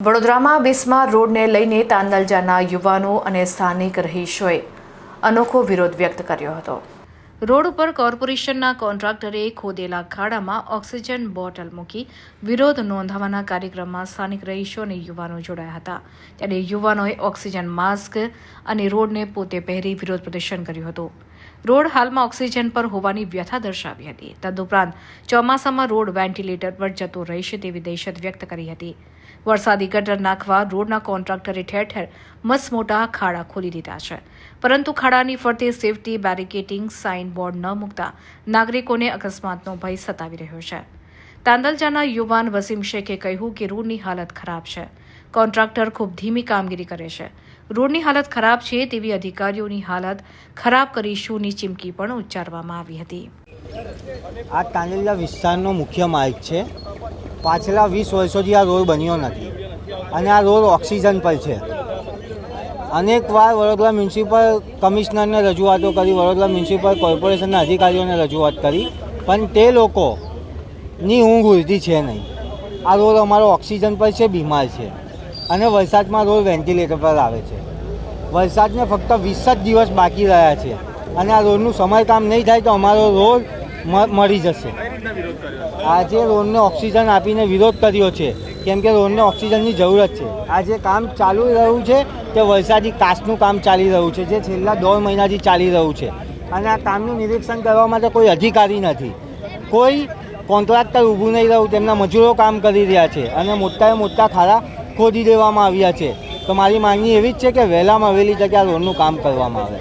વડોદરામાં બિસ્મા રોડને લઈને તાંદલજાના યુવાનો અને સ્થાનિક રહીશોએ અનોખો વિરોધ વ્યક્ત કર્યો હતો. રોડ ઉપર કોર્પોરેશનના કોન્ટ્રાક્ટરે ખોદેલા ખાડામાં ઓક્સિજન બોટલ મૂકી વિરોધ નોંધાવવાના કાર્યક્રમમાં સ્થાનિક રહીશો અને યુવાનો જોડાયા હતા. ત્યારે યુવાનોએ ઓક્સિજન માસ્ક અને રોડને પોતે પહેરી વિરોધ પ્રદર્શન કર્યું હતું. રોડ હાલમાં ઓક્સિજન પર હોવાની વ્યથા દર્શાવી હતી. તદુપરાંત ચોમાસામાં રોડ વેન્ટિલેટર પર જતો રહેશે તેવી દહેશત વ્યક્ત કરી હતી. વરસાદી ગટર નાખવા રોડના કોન્ટ્રાક્ટરે ઠેર ઠેર મસ્ત મોટા ખાડા ખોલી દીધા છે. પરંતુ ખાડાની ફરતે સેફટી બેરિકેટિંગ સાઇન બોર્ડ ન મૂકતા નાગરિકોને અકસ્માતનો ભય સતાવી રહ્યો છે. તાંદલજાના યુવાન વસીમ શેખે કહ્યું કે રોડની હાલત ખરાબ છે. કોન્ટ્રાક્ટર ખૂબ ધીમી કામગીરી કરે છે. રોડની હાલત ખરાબ છે તેવી અધિકારીઓની હાલત ખરાબ કરીશુંની ચીમકી પણ ઉચ્ચારવામાં આવી હતી. આ તાંડેલા વિસ્તારનો મુખ્ય માર્ગ છે. પાછલા વીસ વર્ષોથી આ રોડ બન્યો નથી. અને આ રોડ ઓક્સિજન પર છે. અનેકવાર વડોદરા મ્યુનિસિપલ કમિશનરને રજૂઆતો કરી, વડોદરા મ્યુનિસિપલ કોર્પોરેશનના અધિકારીઓને રજૂઆત કરી, પણ તે લોકોની ઊંઘ ઉલટી છે નહીં. આ રોડ અમારો ઓક્સિજન પર છે, બીમાર છે અને વરસાદમાં રોડ વેન્ટિલેટર પર આવે છે. વરસાદને ફક્ત વીસ જ દિવસ બાકી રહ્યા છે અને આ રોડનું સમારકામ નહીં થાય તો અમારો રોડ મ- મળી જશે. આજે રોડને ઓક્સિજન આપીને વિરોધ કર્યો છે. કેમ કે રોડને ઓક્સિજનની જરૂરત છે. આ જે કામ ચાલુ રહ્યું છે તે વરસાદી કાચનું કામ ચાલી રહ્યું છે, જે છેલ્લા દોઢ મહિનાથી ચાલી રહ્યું છે. અને આ કામનું નિરીક્ષણ કરવા માટે કોઈ અધિકારી નથી. કોઈ કોન્ટ્રાક્ટર ઊભું નહીં રહ્યું, તેમના મજૂરો કામ કરી રહ્યા છે અને મોટાએ મોટા ખાડા ખોદી દેવામાં આવ્યા છે. તો મારી માંગણી એવી જ છે કે વહેલામાં વહેલી આ રોડનું કામ કરવામાં આવે.